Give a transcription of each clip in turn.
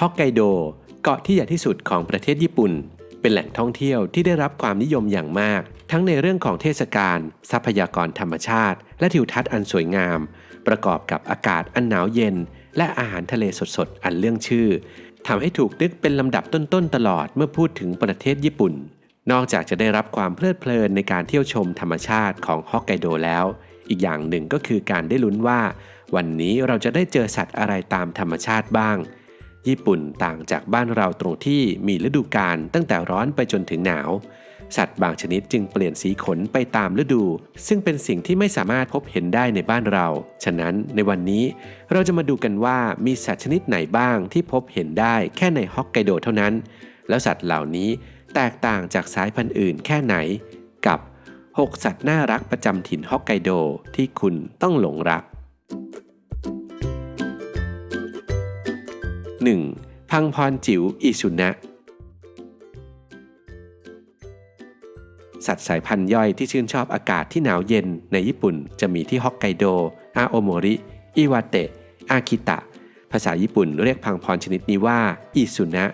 ฮอกไกโด เกาะที่ใหญ่ที่สุดของประเทศญี่ปุ่น เป็นแหล่งท่องเที่ยวที่ได้รับความนิยมอย่างมาก ทั้งในเรื่องของเทศกาลทรัพยากรธรรมชาติ และทิวทัศน์อันสวยงาม ประกอบกับอากาศอันหนาวเย็น และอาหารทะเลสดๆ อันเรื่องชื่อทำให้ถูกนึกเป็นลำดับต้นๆตลอดเมื่อพูดถึงประเทศญี่ปุ่น นอกจากจะได้รับความเพลิดเพลินในการเที่ยวชมธรรมชาติของฮอกไกโดแล้ว อีกอย่างหนึ่งก็คือการได้ลุ้นว่า วันนี้เราจะได้เจอสัตว์อะไรตามธรรมชาติบ้าง ญี่ปุ่นต่างจากบ้านเราตรงที่มีฤดูกาลตั้งแต่ร้อนไปจนถึงหนาว สัตว์บางชนิดจึงเปลี่ยนสีขนไปตามฤดู ซึ่งเป็นสิ่งที่ไม่สามารถพบเห็นได้ในบ้านเรา ฉะนั้นในวันนี้เราจะมาดูกันว่ามีสัตว์ชนิดไหนบ้างที่พบเห็นได้แค่ในฮอกไกโดเท่านั้น แล้วสัตว์เหล่านี้แตกต่างจากสายพันธุ์อื่นแค่ไหน กับ 6 สัตว์น่ารักประจำถิ่นฮอกไกโดที่คุณต้องหลงรัก 1. พังพรจิ๋วอิสุนะ สัตว์สายพันธุ์ย่อยที่ชื่นชอบอากาศที่หนาวเย็นในญี่ปุ่นจะมีที่ฮอกไกโด อาโอโมริ อิวาเตะ อาคิตะ ภาษาญี่ปุ่นเรียกพังพรชนิดนี้ว่าอิสุนะ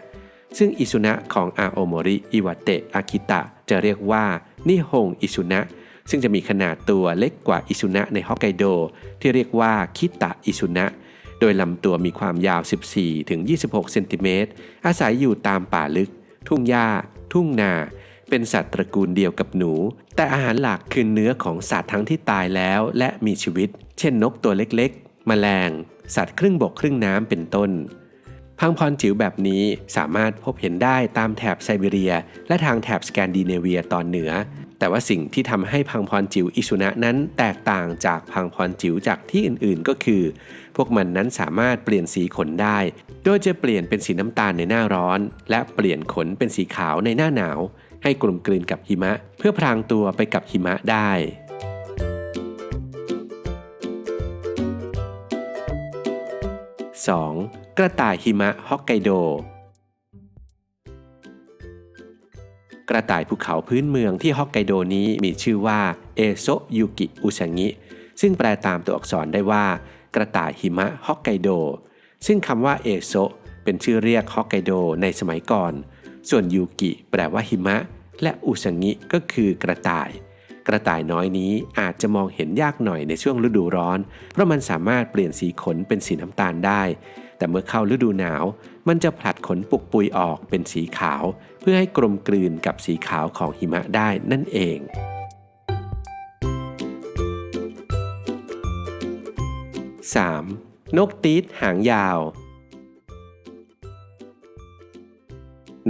ซึ่งอิสุนะของอาโอโมริ อิวาเตะ อาคิตะ จะเรียกว่านิฮงอิสุนะซึ่งจะมีขนาดตัวเล็กกว่าอิสุนะในฮอกไกโด ที่เรียกว่าคิตะอิสุนะ โดยลำตัวมีความยาว 14-26 เซนติเมตร อาศัยอยู่ตามป่าลึก ทุ่งหญ้า ทุ่งนา เป็นสัตว์ตระกูลเดียวกับหนู แต่อาหารหลักคือเนื้อของสัตว์ทั้งที่ตายแล้วและมีชีวิต เช่นนกตัวเล็กๆ แมลง สัตว์ครึ่งบกครึ่งน้ำเป็นต้น พังพรจิ๋วแบบนี้สามารถพบเห็นได้ตามแถบไซบีเรีย และทางแถบสแกนดิเนเวียตอนเหนือ แต่ว่าสิ่งที่ทำให้พังพรจิ๋วอิสุนะนั้นแตกต่างจากพังพรจิ๋วจากที่อื่นๆ ก็คือ พวกมันนั้นสามารถเปลี่ยนสีขนได้ โดยจะเปลี่ยนเป็นสีน้ำตาลในหน้าร้อน และเปลี่ยนขนเป็นสีขาวในหน้าหนาว ให้กลมกลืนกับหิมะ เพื่อพรางตัวไปกับหิมะได้ 2. กระต่ายหิมะฮอกไกโด ระต่ายภูเขาพื้นเมืองที่ฮอกไกโดนี้มีชื่อว่าเอโซยุกิอุชังิ ซึ่งแปลตามตัวอักษรได้ว่า กระต่ายหิมะฮอกไกโด ซึ่งคำว่าเอโซเป็นชื่อเรียกฮอกไกโดในสมัยก่อน ส่วนยูกิแปลว่าหิมะ และอุชังิก็คือกระต่าย กระต่ายน้อยนี้อาจจะมองเห็นยากหน่อยในช่วงฤดูร้อน เพราะมันสามารถเปลี่ยนสีขนเป็นสีน้ำตาลได้ แต่เมื่อเข้าฤดูหนาว มันจะผลัดขนปุกปุยออกเป็นสีขาว เพื่อให้กลมกลืนกับสีขาวของหิมะได้นั่นเอง 3. นกตีดหางยาว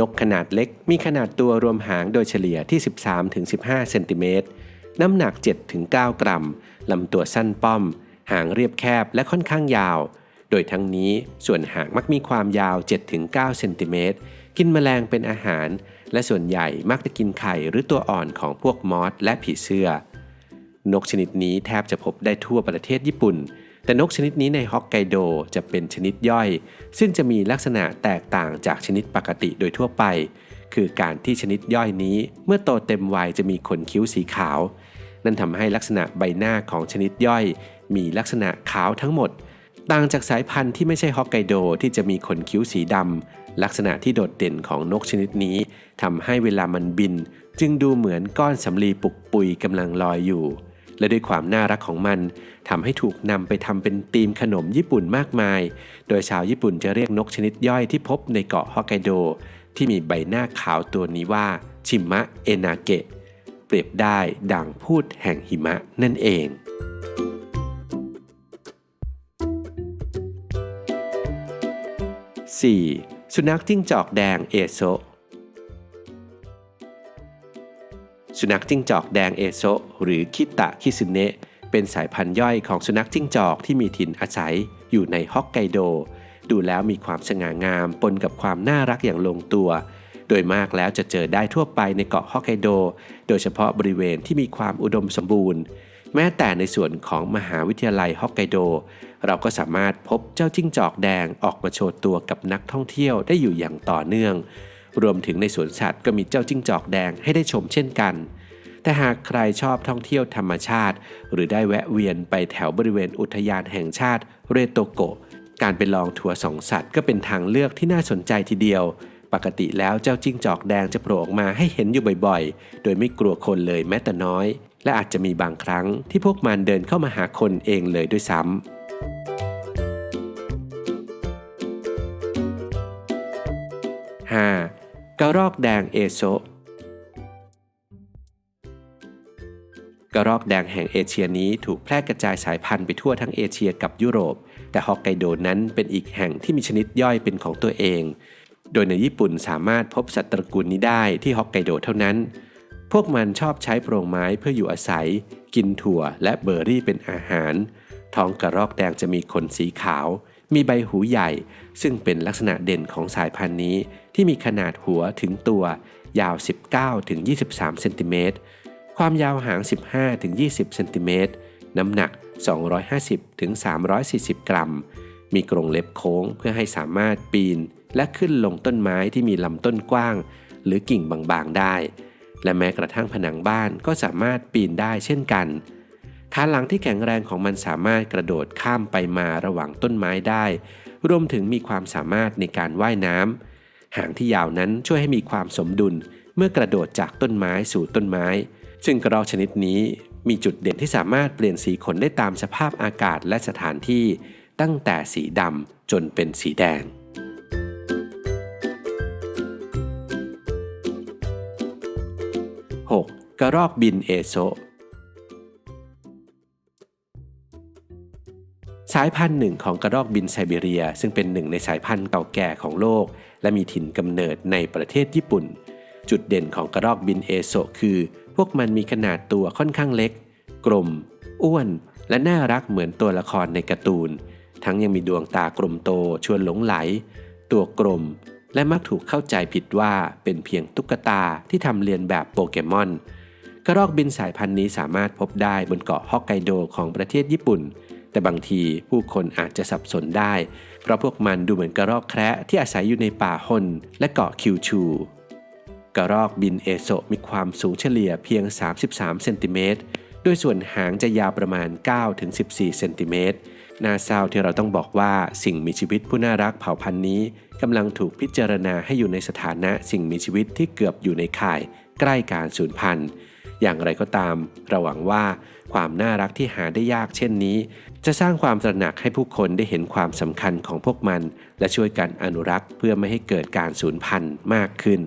นกขนาดเล็กมีขนาดตัวรวมหางโดยเฉลี่ยที่ 13-15 เซนติเมตร น้ำหนัก 7-9 กรัม ลำตัวสั้นป้อม หางเรียบแคบและค่อนข้างยาว โดยทั้งนี้ส่วนหางมักมีความยาว 7-9 เซนติเมตร กินแมลงเป็นอาหาร และส่วนใหญ่มักจะกินไข่หรือตัวอ่อนของพวกมอสและผีเสื้อ นกชนิดนี้แทบจะพบได้ทั่วประเทศญี่ปุ่น แต่นกชนิดนี้ในฮอกไกโดจะเป็นชนิดย่อย ซึ่งจะมีลักษณะแตกต่างจากชนิดปกติโดยทั่วไป คือการที่ชนิดย่อยนี้ เมื่อโตเต็มวัยจะมีขนคิ้วสีขาว นั่นทำให้ลักษณะใบหน้าของชนิดย่อย มีลักษณะขาวทั้งหมด ต่างจากสายพันธุ์ที่ไม่ใช่ฮอกไกโดที่จะมีขนคิ้วสีดำลักษณะที่โดดเด่นของนกชนิดนี้ทำให้เวลามันบิน จึงดูเหมือนก้อนสำลีปุกปุยกำลังลอยอยู่ และด้วยความน่ารักของมันทำให้ถูกนำไปทำเป็นธีมขนมญี่ปุ่นมากมาย โดยชาวญี่ปุ่นจะเรียกนกชนิดย่อยที่พบในเกาะฮอกไกโด ที่มีใบหน้าขาวตัวนี้ว่า ชิมะเอนาเกะเปรียบได้ดังพูดแห่งหิมะนั่นเอง 4. สุนัขจิ้งจอกแดงเอโซสุนัขจิ้งจอกแดงเอโซหรือคิตะคิซึเนะเป็นสายพันธุ์ย่อยของสุนัขจิ้งจอกที่มีถิ่นอาศัยอยู่ในฮอกไกโด ดูแล้วมีความสง่างามปนกับความน่ารักอย่างลงตัว โดยมากแล้วจะเจอได้ทั่วไปในเกาะฮอกไกโด โดยเฉพาะบริเวณที่มีความอุดมสมบูรณ์ แม้แต่ในส่วนของมหาวิทยาลัยฮอกไกโด เราก็สามารถพบเจ้าจิ้งจอกแดงออกมาโชว์ตัวกับนักท่องเที่ยวได้อยู่อย่างต่อเนื่อง รวมถึงในสวนสัตว์ก็มีเจ้าจิ้งจอกแดงให้ได้ชมเช่นกัน แต่หากใครชอบท่องเที่ยวธรรมชาติ หรือได้แวะเวียนไปแถวบริเวณอุทยานแห่งชาติเรโตโกการไปลองทัวร์สองสัตว์ก็เป็นทางเลือกที่น่าสนใจทีเดียว ปกติแล้วเจ้าจิ้งจอกแดงจะโผล่ออกมาให้เห็นอยู่บ่อยๆ โดยไม่กลัวคนเลยแม้แต่น้อย และอาจจะมีบางครั้งที่พวกมันเดินเข้ามาหาคนเองเลยด้วยซ้ำ 5. กระรอกแดงเอโซกระรอกแดงแห่งเอเชียนี้ถูกแพร่กระจายสายพันธุ์ไปทั่วทั้งเอเชียกับยุโรป แต่ฮอกไกโดนั้นเป็นอีกแห่งที่มีชนิดย่อยเป็นของตัวเอง โดยในญี่ปุ่นสามารถพบสัตว์ตระกูลนี้ได้ที่ฮอกไกโดเท่านั้น พวกมันชอบใช้โพรงไม้เพื่ออยู่อาศัย กินถั่วและเบอร์รี่เป็นอาหาร ท้องกระรอกแดงจะมีขนสีขาว มีใบหูใหญ่ ซึ่งเป็นลักษณะเด่นของสายพันธุ์นี้ ที่มีขนาดหัวถึงตัวยาว 19-23 เซนติเมตร ความยาวหาง 15-20 เซนติเมตร น้ำหนัก 250-340 กรัม มีกรงเล็บโค้งเพื่อให้สามารถปีน และขึ้นลงต้นไม้ที่มีลำต้นกว้าง หรือกิ่งบางๆได้ และแม้กระทั่งผนังบ้านก็สามารถปีนได้เช่นกัน ขาหลังที่แข็งแรงของมันสามารถกระโดดข้ามไปมาระหว่างต้นไม้ได้ รวมถึงมีความสามารถในการว่ายน้ำ หางที่ยาวนั้นช่วยให้มีความสมดุลเมื่อกระโดดจากต้นไม้สู่ต้นไม้ ซึ่งกระรอกชนิดนี้มีจุดเด่นที่สามารถเปลี่ยนสีขนได้ตามสภาพอากาศและสถานที่ตั้งแต่สีดำจนเป็นสีแดง กระรอกบินเอโซสายพันธุ์หนึ่งของกระรอกบินไซบีเรีย ซึ่งเป็นหนึ่งในสายพันธุ์เก่าแก่ของโลก และมีถิ่นกำเนิดในประเทศญี่ปุ่น จุดเด่นของกระรอกบินเอโซคือ พวกมันมีขนาดตัวค่อนข้างเล็ก กลม อ้วน และน่ารักเหมือนตัวละครในการ์ตูน ทั้งยังมีดวงตากลมโตชวนหลงไหล ตัวกลม และมักถูกเข้าใจผิดว่าเป็นเพียงตุ๊กตาที่ทำเรียนแบบโปเกมอน กระรอกบินสายพันธุ์นี้สามารถพบได้บนเกาะฮอกไกโดของประเทศญี่ปุ่น แต่บางทีผู้คนอาจจะสับสนได้ เพราะพวกมันดูเหมือนกระรอกแคระที่อาศัยอยู่ในป่าฮนและเกาะคิวชูกระรอกบินเอโซมีความสูงเฉลี่ยเพียง 33 เซนติเมตรโดยส่วนหางจะยาวประมาณ 9-14 เซนติเมตรน่าเศร้าที่เราต้องบอกว่าสิ่งมีชีวิตผู้น่ารักเผ่าพันธุ์นี้กำลังถูกพิจารณาให้อยู่ในสถานะสิ่งมีชีวิตที่เกือบอยู่ในข่าย ใกล้การสูญพันธุ์ อย่างไรก็ตามเราหวังว่าความน่ารักที่หาได้ยากเช่นนี้ จะสร้างความตระหนักให้ผู้คนได้เห็นความสำคัญของพวกมัน และช่วยกันอนุรักษ์เพื่อไม่ให้เกิดการสูญพันธุ์มากขึ้น